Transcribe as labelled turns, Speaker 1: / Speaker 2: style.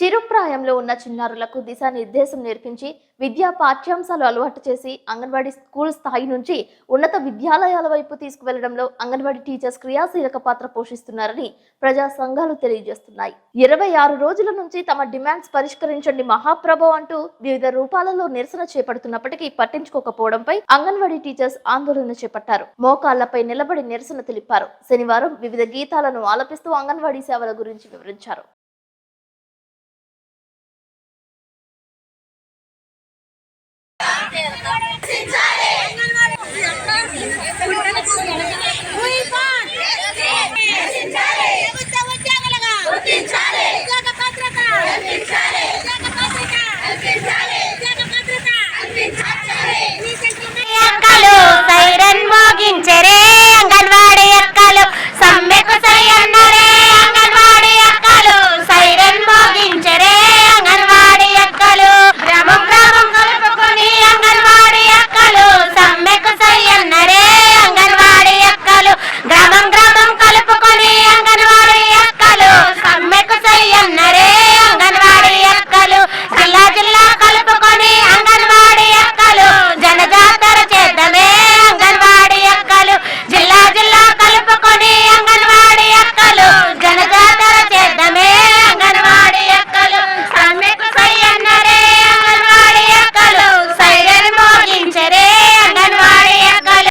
Speaker 1: చిరుప్రాయంలో ఉన్న చిన్నారులకు దిశానిర్దేశం నేర్పించి విద్యా పాఠ్యాంశాలు అలవాటు చేసి అంగన్వాడీ స్కూల్ స్థాయి నుంచి ఉన్నత విద్యాలయాల వైపు తీసుకువెళ్ళడంలో అంగన్వాడీ టీచర్స్ క్రియాశీలక పాత్ర పోషిస్తున్నారని ప్రజా సంఘాలు తెలియజేస్తున్నాయి. ఇరవై ఆరు రోజుల నుంచి తమ డిమాండ్స్ పరిష్కరించండి మహాప్రభు అంటూ వివిధ రూపాలలో నిరసన చేపడుతున్నప్పటికీ పట్టించుకోకపోవడంపై అంగన్వాడీ టీచర్స్ ఆందోళన చేపట్టారు. మోకాళ్ళపై నిలబడి నిరసన తెలిపారు. శనివారం వివిధ గీతాలను ఆలపిస్తూ అంగన్వాడీ సేవల గురించి వివరించారు. సైరన్ మోగించరే.